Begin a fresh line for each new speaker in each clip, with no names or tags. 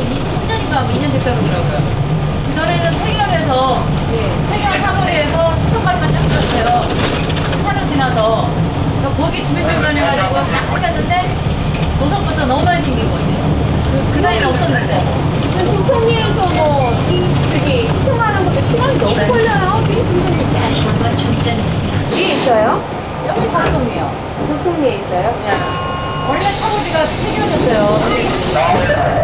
이 10년인가 2년 됐다고 그러더라고요. 그전에는 태결에서,
예.
태결 사거리에서 시청까지만 쭉 들었어요. 산을 지나서. 그러니까 거기 주민들만 해가지고 딱 생겼는데, 도성버스가 너무 많이 생긴 거지. 그, 그 사이는 없었는데.
도청리에서 뭐 저기 시청하는 것도 시간이 너무 걸려요. 삐끗하니까. 위에 있어요?
여기 도성이에요.
도청리에 있어요?
원래 사거리가 태결이었어요.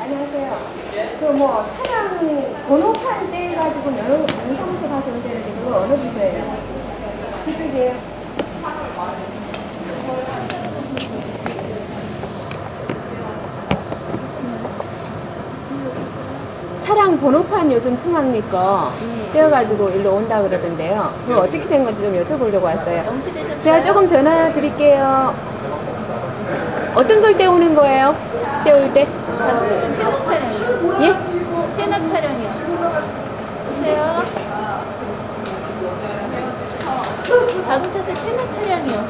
안녕하세요. 그 뭐 차량 번호판 떼가지고 여러 문사무소 가져온 데는데 그거 어느 부서예요? 뒤쪽이에요. 차량 번호판 요즘 청학리 거 떼어가지고 일로 온다 그러던데요. 그거 어떻게 된 건지 좀 여쭤보려고 왔어요.
영치되셨어요?
제가 조금 전화 드릴게요. 어떤 걸 떼오는 거예요? 떼올 때?
자동차 체납 차량이요.
예?
체납 차량이요. 보세요. 자동차세 체납 차량이요.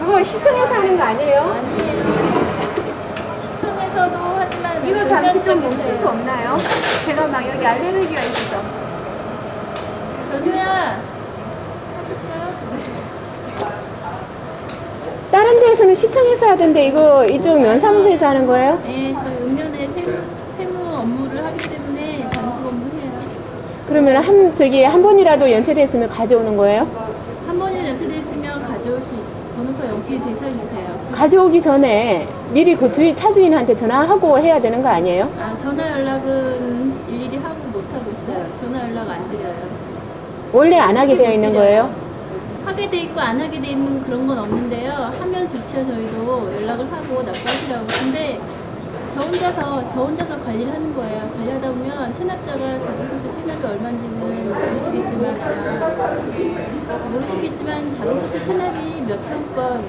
그거 시청에서 하는 거 아니에요?
아니에요. 시청에서도
이거 잠시 좀 멈출 수 없나요? 제가 막 여기 알레르기가 있어서.
변우야.
다른 데에서는 시청에서 하던데 이거 이쪽 면사무소에서 하는 거예요?
네, 저희 읍면에 세무, 세무 업무를 하기 때문에 단속 업무해요.
그러면 한 저기 한 번이라도 연체됐으면 가져오는 거예요?
한 번이나 연체돼 있으면 가져올 수 있지. 번호표 영치 대상이세요.
가져오기 전에 미리 그 주인 차주인한테 전화하고 해야 되는 거 아니에요?
아, 전화 연락은 일일이 하고 못 하고 있어요. 전화 연락 안 드려요.
원래 안 하게 되어 있는 거예요?
하게 돼 있고 안 하게 돼 있는 그런 건 없는데요. 하면 좋죠. 저희도 연락을 하고 납부하시라고. 근데 저 혼자서 저 혼자서 관리를 하는 거예요. 관리하다 보면 체납자가 자동차세 체납이 얼마인지는 모르시겠지만 아마 모르시겠지만 자동차세 체납이 몇 천 건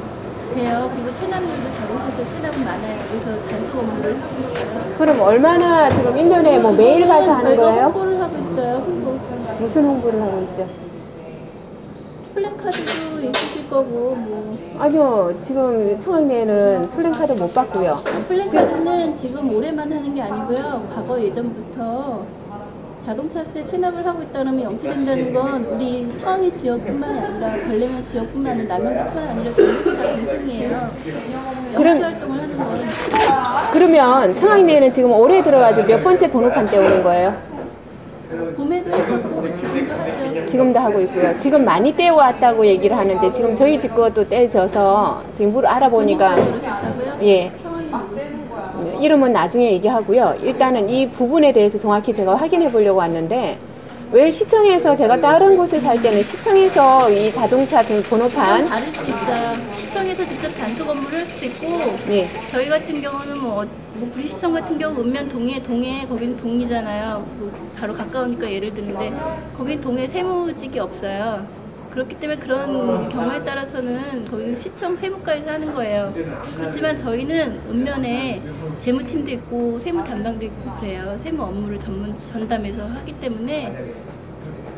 돼요. 그리고 체납률도 자동차세 체납은 많아요. 그래서 단속 업무를 하고 있어요.
그럼 얼마나 지금 1년에 뭐 매일 가서 하는
저희가
거예요?
홍보를 하고 있어요. 홍보.
무슨 홍보를 하고 있죠?
플랜카드도 있으실 거고 뭐
아니요, 지금 청학리에는 플랜카드 못 받고요.
플랜카드는 지금 올해만 하는 게 아니고요. 과거 예전부터 자동차세 체납을 하고 있다면 영치된다는 건 우리 청이 지역뿐만이 아니라 별내면 지역뿐만 아니라 남양주뿐만 아니라 전국이 다 공통이에요.
그럼-
영치 활동을 하는 건
그러면 청학리에는 지금 올해 들어가지고 몇 번째 번호판 떼오는 거예요?
봄에도 했었고 지금도 하죠.
지금도 하고 있고요. 지금 많이 떼어왔다고 얘기를 하는데 지금 저희 집 것도 떼져서 지금 물 알아보니까? 예
이?
이름은 나중에 얘기하고요. 일단은 이 부분에 대해서 정확히 제가 확인해 보려고 왔는데 왜 시청에서 제가 다른 곳에 살 때는 시청에서 이 자동차 등 번호판
다를 수 있어요. 시청에서 직접 단속 업무를 할 수도 있고
예
저희 같은 경우는 뭐, 어- 뭐 구리시청 같은 경우 읍면 동해 동해 거기는 동이잖아요. 뭐 바로 가까우니까 예를 드는데 거긴 동해 세무직이 없어요. 그렇기 때문에 그런 경우에 따라서는 거기는 시청 세무과에서 하는 거예요. 그렇지만 저희는 읍면에 재무팀도 있고 세무 담당도 있고 그래요. 세무 업무를 전문 전담해서 하기 때문에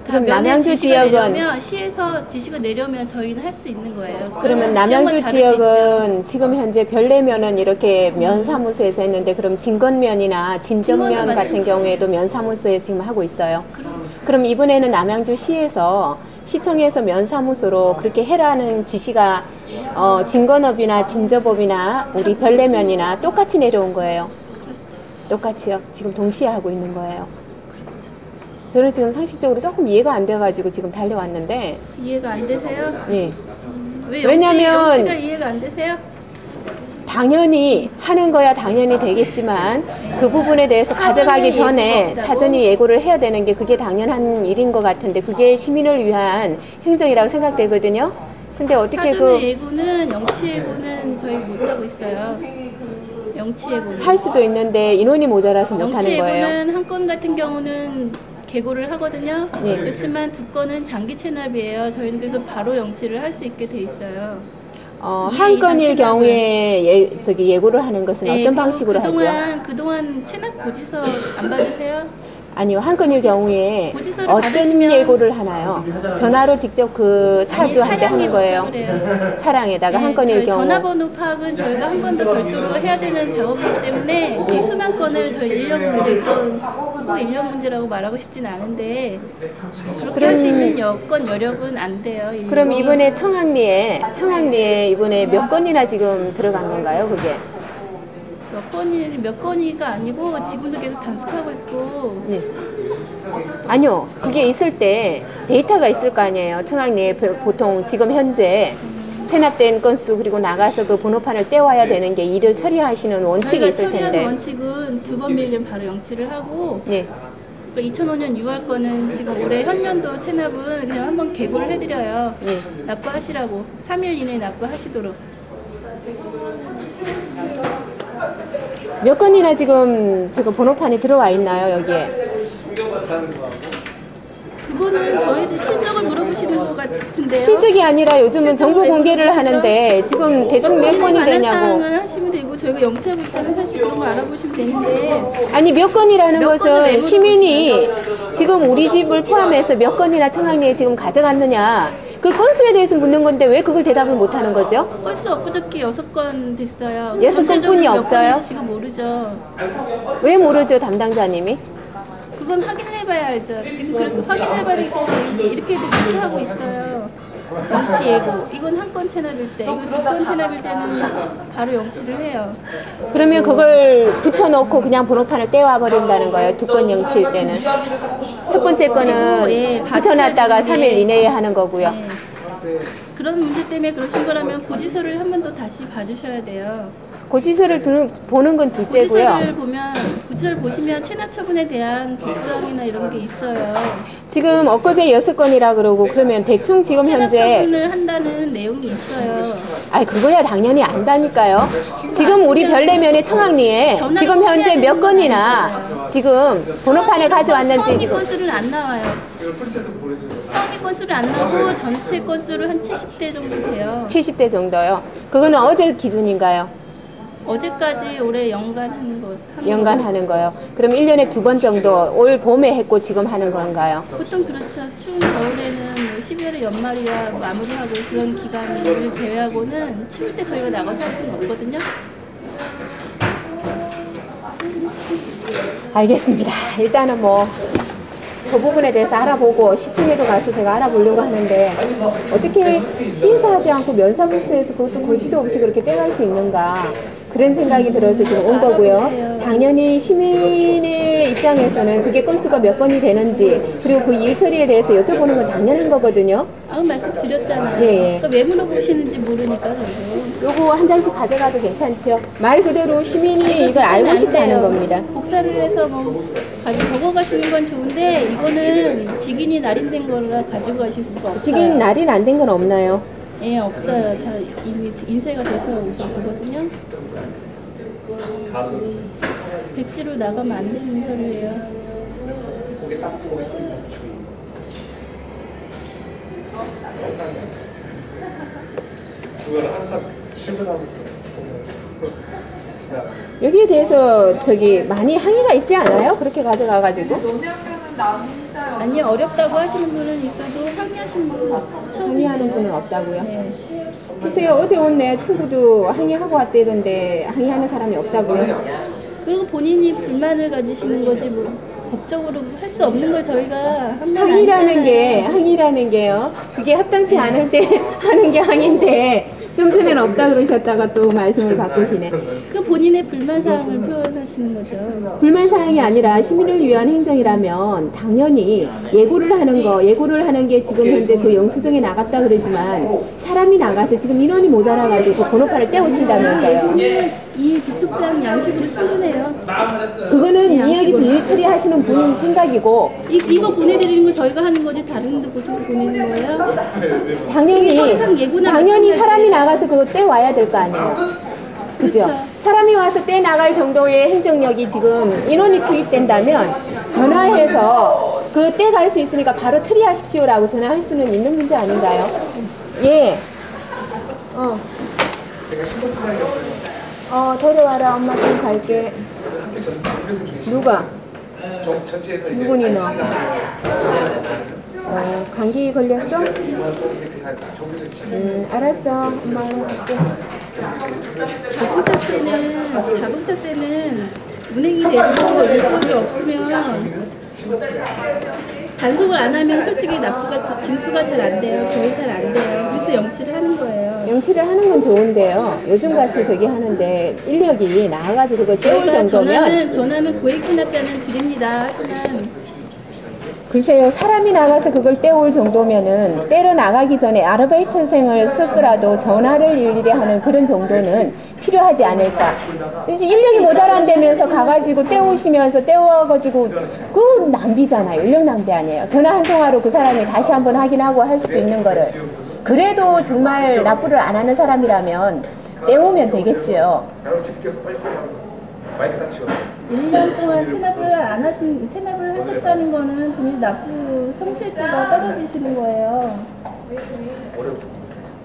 다
그럼 남양주 지역은-
시에서 지시가 내려면 저희는 할 수 있는 거예요.
그러면 남양주. 지역은 지금 현재 별내면은 이렇게 면 사무소에서 했는데 그럼 진건면이나
진건면
같은. 경우에도 면 사무소에 지금 하고 있어요. 그럼 이번에는 남양주 시에서 시청에서 면사무소로 그렇게 해라는 지시가 어, 진건업이나 진저법이나 우리 별내면이나 똑같이 내려온 거예요. 똑같이요. 지금 동시에 하고 있는 거예요. 저는 지금 상식적으로 조금 이해가 안 돼가지고 지금 달려왔는데,
이해가 안 되세요?
예.
왜
왜냐면-
영치가 이해가 안 되세요?
당연히 하는 거야 당연히 되겠지만 그 부분에 대해서 가져가기 전에? 사전에 예고를 해야 되는 게 그게 당연한 일인 것 같은데 그게 시민을 위한 행정이라고 생각되거든요. 근데 어떻게 그
예고는 영치 예고는 저희 못 하고 있어요. 영치 예고는.
할 수도 있는데 인원이 모자라서 못
영치
하는 거예요.
예고는 한 건 같은 경우는 개고를 하거든요.
네.
그렇지만 두 건은 장기 체납이에요. 저희는 그래서 바로 영치를 할 수 있게 돼 있어요.
어, 이한 건일. 경우에 예, 저기 예고를 하는 것은
네,
어떤
그-
방식으로 하죠?
그동안, 그동안 체납 고지서 안 받으세요?
아니요, 한 건일 경우에 어떤 예고를 하나요? 전화로 직접 그 차주한테 하는 거예요.
차량에.
차량에다가
네,
한 건일
저희
경우.
전화번호 파악은 저희가 한 번 더 별도로 해야 되는 작업이기 때문에 이 수만 건을 저희 인력 문제 꼭 인력 문제라고 말하고 싶진 않은데 그렇게 할 수 있는 여건 여력은 안 돼요. 인력은.
그럼 이번에 청학리에 청학리에 이번에 몇 건이나 지금 들어간 건가요? 그게?
몇 건이 몇 건이가 아니고 지금도 계속 단속하고 있고
네. 아니요, 그게 있을 때 데이터가 있을 거 아니에요. 청학리에 보- 보통 지금 현재 체납된 건수 그리고 나가서 그 번호판을 떼와야 되는 게 일을 처리하시는 원칙이 있을 텐데.
원칙은 두 번 밀리면 바로 영치를 하고
예.
2005년 6월 거는 지금 올해 현년도 체납은 그냥 한번 개고를 해드려요.
예.
납부하시라고 3일 이내에 납부하시도록
몇 건이나 지금 지금 번호판이 들어와 있나요 여기에?
그거는 저희들 실적을 물어보시는 것 같은데요.
실적이 아니라 요즘은 정보 공개를? 하는데 지금 대충 몇 건이 되냐고.
사항을 하시면 되고 저희가 영치하고 있다는 사실 그런 거 알아보시면 되는데
아니 몇 건이라는 것은
왜
시민이 지금 우리 집을 포함해서 몇 건이나 청학리에 지금 가져갔느냐 그 건수에 대해서 묻는 건데 왜 그걸 대답을 못 하는 거죠?
벌써 엊그저께 여섯 건 됐어요.
여섯
전체적으로
건뿐이
몇
없어요?
지금 모르죠.
왜 모르죠 담당자님이?
그건 확인해봐야 알죠. 지금 그렇게 확인해봐니까 이렇게 이렇게 하고 있어요. 영치 예고. 이건 한건 체납일 때, 이건 두건 체납일 때는 바로 영치를 해요.
그러면 그걸 붙여놓고 그냥 번호판을 떼와 버린다는 거예요. 두 건 영치일 때는. 첫 번째 거는
예,
붙여놨다가
봐주셔야
3일
되는데.
이내에 하는 거고요.
네. 그런 문제 때문에 그러신 거라면 고지서를 한 번 더 다시 봐주셔야 돼요.
고지서를 두는- 보는 건
고지서를
둘째고요.
보면 고지서를 보시면 체납 처분에 대한 법정이나 이런 게 있어요.
지금 엊그제 여섯 건이라 그러고 그러면 대충 지금
체납
현재
처분을 한다는 내용이 있어요.
아이 그거야 당연히 안다니까요. 지금 우리 별내면의 청학리에
전화를
지금
꼭
현재
해야
몇
되는
건이나. 지금 번호판을 가져왔는지 지금
건수는 안 나와요. 성의 건수를 안 나오고 전체 건수로 한 70대 정도 돼요.
70대 정도요. 그거는 어제 기준인가요?
어제까지 올해 연간 하는 거. 한
연간. 하는 거요. 그럼 1년에 두 번 정도 올 봄에 했고 지금 하는 건가요?
보통 그렇죠. 추운 겨울에는 뭐 12월에 연말이야 마무리하고 그런 기간을 제외하고는 추울 때 저희가 나가서 할 수는 없거든요.
알겠습니다. 일단은 뭐 그 부분에 대해서 알아보고 시청에도 가서 제가 알아보려고 하는데 어떻게 시사하지 않고 면사복수해서 그것도 고지도 없이 그렇게 떼갈 수 있는가 그런 생각이 들어서 지금 온 거고요. 당연히 시민의 입장에서는 그게 건수가 몇 건이 되는지 그리고 그 일 처리에 대해서 여쭤보는 건 당연한 거거든요.
아까 말씀드렸잖아요.
예, 예.
그러니까 왜 물어보시는지 모르니까 저도.
요거 한 장씩 가져가도 괜찮죠? 말 그대로 시민이 이걸 알고
안
싶다는. 겁니다.
복사를 해서 뭐 가지고 적어 가시는 건 좋은데 이거는 직인이 날인된 거라 가지고 가실 수가 없어요.
지금 날이 안된 건 없나요?
예, 없어요. 다 이미 인쇄가 돼서 오신 거거든요. 백지로 나가면 안 되는 서류예요.
그걸 항상 실천하고 지나가.
여기에 대해서 저기 많이 항의가 있지 않아요? 그렇게 가져가가지고
아니 어렵다고 하시는 분은 있어도 항의하시는 분은 처음
항의하는 분은 없다고요.
네.
글쎄요 어제 온 내 친구도 항의하고 왔대던데 항의하는 사람이 없다고요.
그리고 본인이 불만을 가지시는 거지 뭐 법적으로 할 수 없는 걸 저희가
항의라는 게 항의라는 게요. 그게 합당치 않을 때 하는 게 항의인데 좀 전에는 없다 그러셨다가 또 말씀을 바꾸시네.
그 본인의 불만 사항을 표현하시는 거죠.
불만 사항이 아니라 시민을 위한 행정이라면 당연히 예고를 하는 거, 예고를 하는 게 지금 현재 그 영수증에 나갔다 그러지만 사람이 나가서 지금 인원이 모자라가지고 그 번호판을 떼오신다면서요.
이 기특장 양식으로 충분해요.
그거는 이 여기서 일 처리하시는 분 생각이고
이, 이거 보내드리는 거 저희가 하는 거지 다른 데 곳으로 보내는 거예요?
당연히
항상 예고나
당연히. 사람이 나가서 그거 떼와야 될 거 아니에요. 그죠? 사람이 와서 떼 나갈 정도의 행정력이 지금 인원이 투입된다면 전화해서 그 떼갈 수 있으니까 바로 처리하십시오라고 전화할 수는 있는 문제 아닌가요? 예. 어.
어,
데려와라. 엄마 지금 갈게. 누가? 누구니, 너? 어, 감기 걸렸어? 음, 알았어. 엄마 갈게.
자동차 때는 자동차 때는 운행이 되고 일정이 없으면 단속을 안 하면 솔직히 납부가 징수가 잘 안 돼요. 거의 잘 안 돼요. 그래서 영치를 하는 거예요.
영치를 하는 건 좋은데요. 요즘 같이 저기 하는데 인력이 나와가지고 그걸 때울
저희가
정도면
전화는 전화는 고액 체납자는 드립니다. 하지만
글쎄요 사람이 나가서 그걸 때울 정도면은 때려 나가기 전에 아르바이트생을 썼으라도 전화를 일일이 하는 그런 정도는 필요하지 않을까. 이제 인력이 모자란다면서 가가지고 때우시면서 때워가지고 그 낭비잖아요. 인력 낭비 아니에요. 전화 한 통화로 그 사람이 다시 한번 확인하고 할 수도 있는 거를. 그래도 정말 납부를 안 하는 사람이라면 때우면 되겠지요.
마이크 다 치워
1년 동안 체납을 안 하신 체납을 하셨다는 거는 본인 납부 성실도가 떨어지시는 거예요.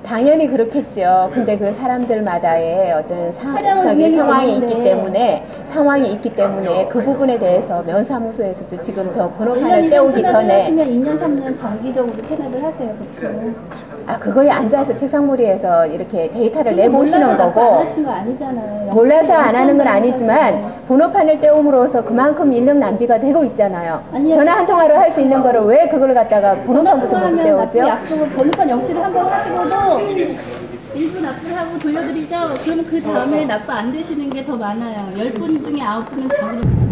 당연히 그렇겠죠. 근데 그 사람들마다의 어떤
운행이
상황이. 있기 때문에 상황이 있기 때문에 그 부분에 대해서 면사무소에서도 지금 번-
1년
번호판을 떼우기 전에
하시면 2년, 3년 장기적으로 체납을 하세요. 그렇죠.
아 그거에 앉아서 책상머리에서 이렇게 데이터를 내보시는
안
거고
아니잖아요.
몰라서 안 하는 건 아니지만 번호판을 떼움으로써 그만큼 인력 낭비가 되고 있잖아요.
아니요.
전화 한 통화로 할 수 있는 거를 왜 그걸 갖다가 번호판부터 먼저 떼우죠?
약속을 번호판 영치를 한번 하시고도 일부 납부를 하고 돌려드리죠. 그러면 그 다음에 납부 안 되시는 게 더 많아요. 10분 중에 9분은 다 그렇고.